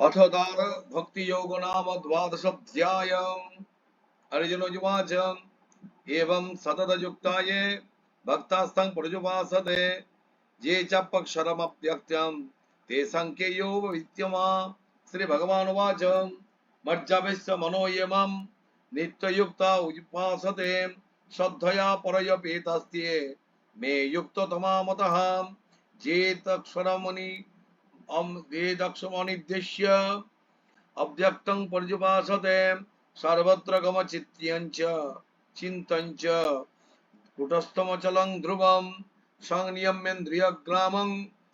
अथ दार भक्ति योग नाम द्वादशाध्याय अर्जुन उवाच एवं सतत युक्ताये भक्तास्तं पर्युपासते ये च पक्षरमप्यक्त्यं ते संख्ययो विद्यमा। श्री भगवान उवाच मज्जविश्व मनोयमं नित्ययुक्ता उपासते। श्रद्धया परयपेतस्ते मे অদক্ষমনির্দেশ্য অব্যক্তং পর্যুপাসতে সর্বত্র গমচিত্রিয়ঞ্চ চিন্তঞ্চ কুটস্থমচলং ধ্রুবম সংনিয়মেন্দ্রিয়গ্রামং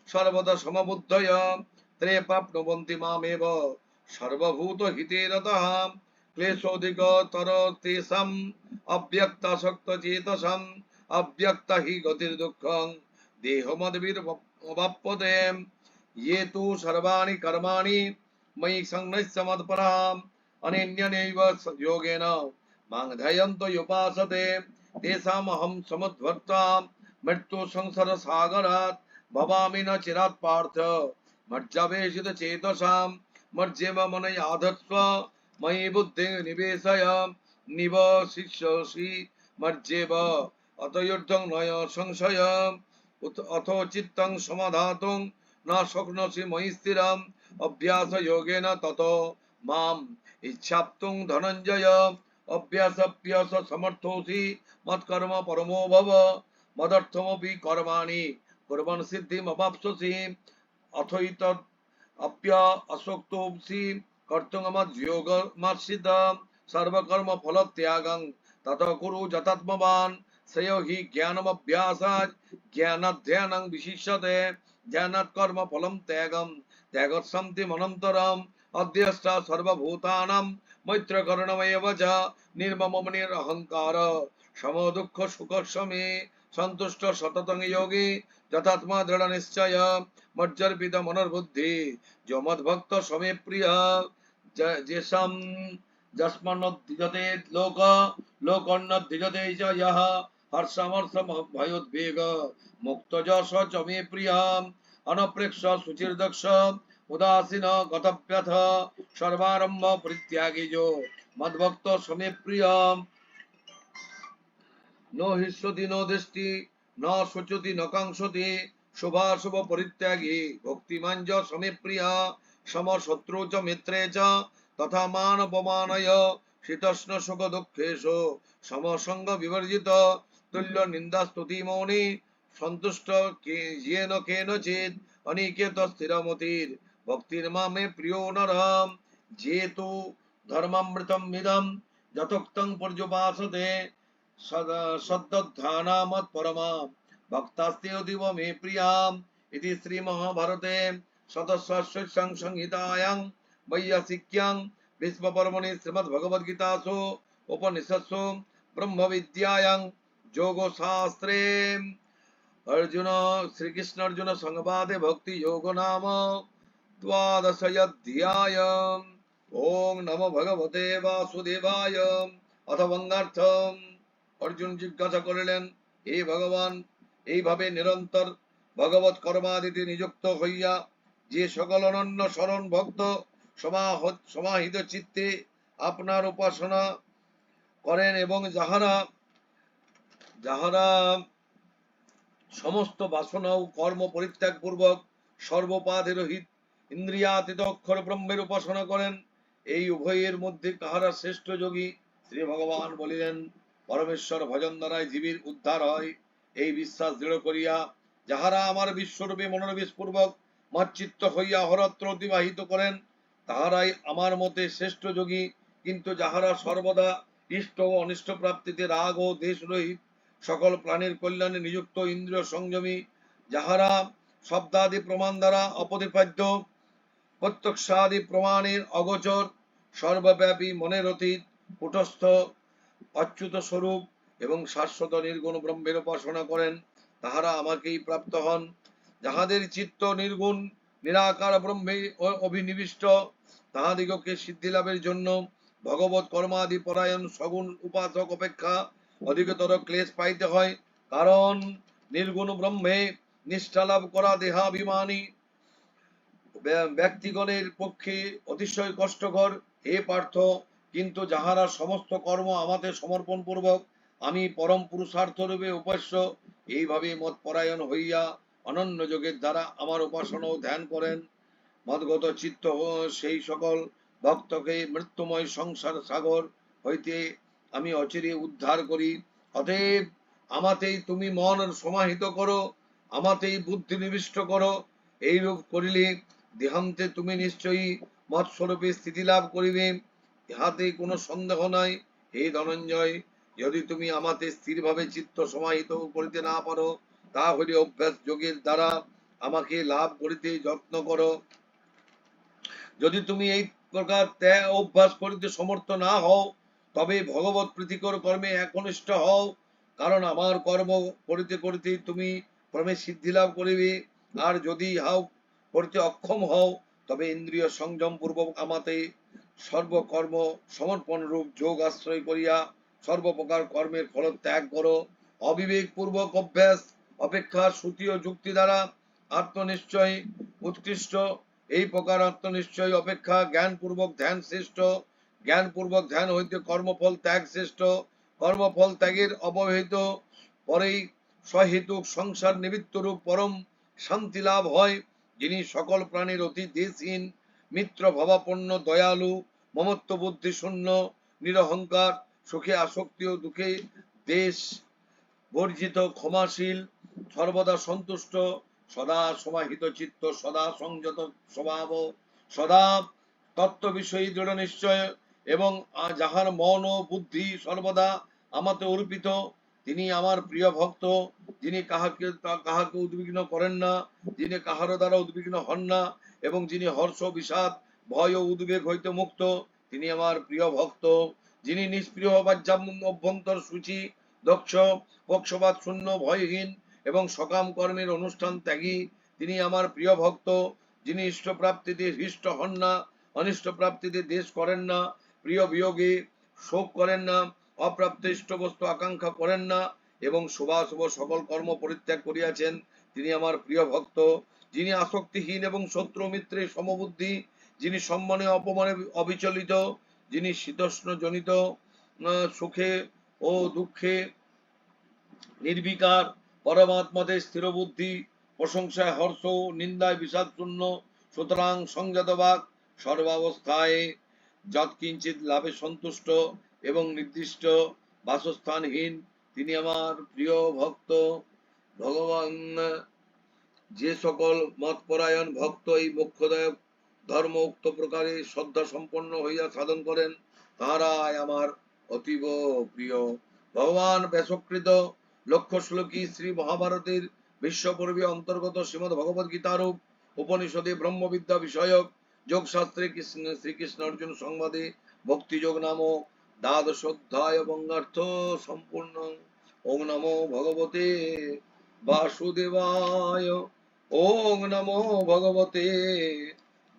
সর্বদা সমবুদ্ধয় ত্রে প্রাপ্নুবন্তি মামেব সর্বভূত হিতেরতঃ ক্লেশোধিক তেষাম অব্যক্তাসক্ত চেতসাম অব্যক্ত হি গতির দুঃখং ये तु सर्वाणि कर्माणि मयि संनश्य मत्पराम्। अनन्यनैव योगेन। माँ ध्यायन्तो युपासते। तेषामहं समुद्भर्ता मृत्यु भवामि न चिरात् पार्थ। मज्जावेशित मज्जेव मनयाधत्स्व मयि बुद्धिं निवेशय। निवशिष्यसि मज्जेव अतयुद्धं नय संशय। अथो चित्तं समाधातुं না শক্নসি মহিস্থিরম অভ্যাস যোগেন তত মাম। ইচ্ছাপ্তুং ধনঞ্জয়, অভ্যাস অভ্যাস সমর্থসি মৎকর্ম পরমো ভব, মদর্থমপি কর্মাণি, কুর্বন সিদ্ধিম অবাপসি অথৈত অপ্য অশোক্তোপসি কর্তুং আমার যোগ মার্সিদ সর্বকর্ম ফল ত্যাগং তত কুরু যতাত্মবান শ্রেয় হি জ্ঞানমভ্যাসাৎ জ্ঞানাধ্যানং বিশিষ্যতে। জ্ঞানাৎকর্ম ফলম ত্যাগম। ত্যাগসন্তি মনন্তরম। অধ্যষ্ট সর্বভূতানাম। চ অহংকার। সম দুঃখ সুখ সমে সন্তুষ্ট সততং যোগী। যথাত্মা দৃঢ় নিশ্চয়। মনোর্বুদ্ধি। যমদ ভক্ত সমে প্রিয়। যেসম লোক। भयोद्वेग मुक्तजस च मे प्रियम् अनप्रेक्ष सुचिर्दक्ष उदासीन गतव्यथ सर्वारंभ परित्यागी जो मद्भक्त समे प्रिय न हिस्सति न दृष्टि न शुचति न कांक्षति शुभाशुभ परित्यागी भक्तिमान च समे प्रिय सम शत्रु च मित्रे च तथा मान अपमानय शीतष्ण सुख दुःखेषु তুল্য নিন্দা স্তুতি মৌনি, সন্তুষ্ট যেন কেনচিৎ অনিকেত স্থিরমতির। ভক্তির মামে প্রিয় নরম যেহেতু ধর্মামৃতম মিদম যতোক্তং পর্যুপাসতে সদ্ধানামত পরমাম। ভক্তাস্তে অতীব মে প্রিয়াম, ইতি শ্রী মহাভারতে সদস্যং সংহিতায়াং বৈয়াসিক্যাং বিশ্বপর্মণি শ্রীমদ্ভগবদ্গীতাসু, উপনিষৎসু, ব্রহ্মবিদ্যায়াং যোগশাস্ত্রে। অর্জুন, শ্রীকৃষ্ণ অর্জুন, সংবাদে ভক্তি যোগ নাম দ্বাদশ অধ্যায় ওং নম ভগবতে বাসুদেবায়। অথবঙ্গার্থম অর্জুন জিজ্ঞাসা করিলেন, হে ভগবান, এইভাবে নিরন্তর ভগবত কর্মাদিতে নিযুক্ত হইয়া যে সকল অনন্য শরণ ভক্ত সমাহিত চিত্তে আপনার উপাসনা করেন এবং যাহারা যাহারা সমস্ত বাসনা ও কর্ম পরিত্যাগ পূর্বক সর্বপাধে রহিত ইন্দ্রিয়াতীত অক্ষর ব্রহ্মের উপাসনা করেন, এই উভয়ের মধ্যে কাহারা শ্রেষ্ঠ যোগী? শ্রী ভগবান বলিলেন, পরমেশ্বর ভজন দ্বারাই জীবের উদ্ধার হয়। এই বিশ্বাস দৃঢ় করিয়া যাহারা আমার বিশ্বরূপে মনোনিবেশ পূর্বক মচ্চিত্ত হইয়া হরত্র অতিবাহিত করেন, তাহারাই আমার মতে শ্রেষ্ঠ যোগী। কিন্তু যাহারা সর্বদা ইষ্ট ও অনিষ্ট প্রাপ্তিতে রাগ ও দেশ রহিত সকল প্রাণীর কল্যাণে নিযুক্ত ইন্দ্রিয় সংযমী যাহারা শব্দাদি প্রমাণ দ্বারা অপরিপাদ্য, প্রত্যক্ষাদি প্রমাণের অগোচর, সর্বব্যাপী মনের অতীত, কুটস্থ, অচ্যুত স্বরূপ এবং শাশ্বত নির্গুণ ব্রহ্মের উপাসনা করেন, তাহারা আমাকেই প্রাপ্ত হন। যাহাদের চিত্ত নির্গুণ, নিরাকার ব্রহ্মে অভিনিবিষ্ট, তাহাদিগকে সিদ্ধি লাভের জন্য ভগবত কর্মাদি পরায়ণ সগুণ উপাসক অপেক্ষা অধিকতর ক্লেশ পাইতে হয়, কারণ নির্গুণ ব্রহ্মে নিষ্ঠা লাভ করা দেহাভিমানী। ব্য- ব্যক্তিগণের পক্ষে অতিশয় কষ্টকর। হে পার্থ, কিন্তু যাহারা সমস্ত কর্ম আমাদের সমর্পণ পূর্বক আমি পরম পুরুষার্থ রূপে উপাস্য। এইভাবে মত পরায়ণ হইয়া অনন্য যোগের দ্বারা আমার উপাসনা ও ধ্যান করেন। মদগত চিত্ত সেই সকল ভক্তকে মৃত্যুময় সংসার সাগর হইতে আমি অচিরে উদ্ধার করি। অতএব আমাতেই তুমি মন সমাহিত করো, আমাতেই বুদ্ধি নিবিষ্ট করো। এইরূপ করিলে দেহান্তে তুমি নিশ্চয়ই মৎস্বরূপে স্থিতি লাভ করিবে। ইহাতে কোনো সন্দেহ নাই। হে ধনঞ্জয়, যদি তুমি আমাতে স্থিরভাবে চিত্ত সমাহিত করিতে না পারো, তা হইলে অভ্যাস যোগের দ্বারা আমাকে লাভ করিতে যত্ন করো। যদি তুমি এই প্রকার ত্যাগ অভ্যাস করিতে সমর্থ না হও তবে ভগবত প্রীতিকর কর্মে একনিষ্ঠ হও, কারণ আমার কর্ম করিতে করিতে তুমি ক্রমে সিদ্ধি লাভ করিবে। আর যদি হাও করিতে অক্ষম হও, তবে ইন্দ্রিয় সংযম পূর্বক আমাতে সর্বকর্ম সমর্পণ রূপ যোগ আশ্রয় করিয়া সর্বপ্রকার কর্মের ফল ত্যাগ করো। অবিবেক পূর্বক অভ্যাস, অপেক্ষা, শ্রুতি ও যুক্তি দ্বারা আত্মনিশ্চয়, উৎকৃষ্ট। এই প্রকার আত্মনিশ্চয়, অপেক্ষা জ্ঞান পূর্বক ধ্যান শ্রেষ্ঠ। জ্ঞান পূর্বক ধ্যান হইতে কর্মফল ত্যাগ শ্রেষ্ঠ, কর্মফল ত্যাগের অবহিত, পরেই সহেতুক সংসার নিমিত্ত রূপ পরম শান্তি লাভ হয়, যিনি সকল প্রাণীর অতি দেশহীন, মিত্র ভাবাপন্ন, দয়ালু, মমত্ব বুদ্ধি শূন্য, নিরহংকার, সুখে আসক্তি ও দুঃখে দেশ বর্জিত, ক্ষমাশীল, সর্বদা সন্তুষ্ট, সদা সমাহিত চিত্ত, সদা সংযত স্বভাব, সদা তত্ত্ব বিষয়ী দৃঢ় নিশ্চয় এবং যাহার মন ও বুদ্ধি সর্বদা আমাতে অর্পিত, তিনি আমার প্রিয় ভক্ত, যিনি কাহাকে কাহাকে উদ্বিগ্ন করেন না, যিনি কাহারও দ্বারা উদ্বিগ্ন হন না, এবং যিনি হর্ষ, বিষাদ, ভয় ও উদ্বেগ হইতে মুক্ত, তিনি আমার প্রিয় ভক্ত, যিনি নিষ্প্রিয় বাহ্যাম অভ্যন্তর সূচি, দক্ষ, পক্ষপাত শূন্য, ভয়হীন, এবং সকাম কর্মের অনুষ্ঠান ত্যাগী, তিনি আমার প্রিয় ভক্ত, যিনি ইষ্ট প্রাপ্তিতে হৃষ্ট হন না অনিষ্ট প্রাপ্তিতে দেশ করেন না প্রিয় বিয়োগে, শোক করেন না অপ্রাপ্ত ইষ্ট বস্তু আকাঙ্ক্ষা করেন না এবং শুভাশুভ সকল কর্ম পরিত্যাগ করিয়াছেন তিনি আমার প্রিয় ভক্ত, যিনি আসক্তিহীন এবং শত্রু মিত্রের সমবুদ্ধি, যিনি সম্মানে অপমানে অবিচলিত, যিনি শীতোষ্ণ জনিত সুখে ও দুঃখে নির্বিকার, পরমাত্মাতে স্থির বুদ্ধি প্রশংসায় হর্ষ, নিন্দায় বিষাদ শূন্য সুতরাং সংযতবাদ সর্বাবস্থায় যৎকিঞ্চিত লাভে সন্তুষ্ট এবং নির্দিষ্ট বাসস্থানহীন, তিনি আমার প্রিয় ভক্ত। ভগবান, যে সকল মতপরায়ণ ভক্ত এই মোক্ষদায়ক ধর্ম উক্ত প্রকারে শ্রদ্ধা সম্পন্ন হইয়া সাধন করেন, তাহারাই আমার অতীব প্রিয়। ভগবান ব্যাসকৃত লক্ষ্য শ্লোকী শ্রী মহাভারতের বিশ্বপূর্বী অন্তর্গত শ্রীমদ ভগবদ গীতারূপ উপনিষদে ব্রহ্মবিদ্যা বিষয়ক যোগ শাস্ত্রে কৃষ্ণ, শ্রীকৃষ্ণ অর্জুন সংবাদে ভক্তিযোগ নাম, দ্বাদশ অধ্যায় বঙ্গার্থ সম্পূর্ণ। ওম নমো ভগবতে বাসুদেবায়। ওম নমো ভগবতে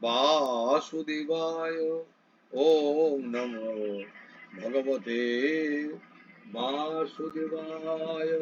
বাসুদেবায়। ওম নমো ভগবতে বাসুদেবায়।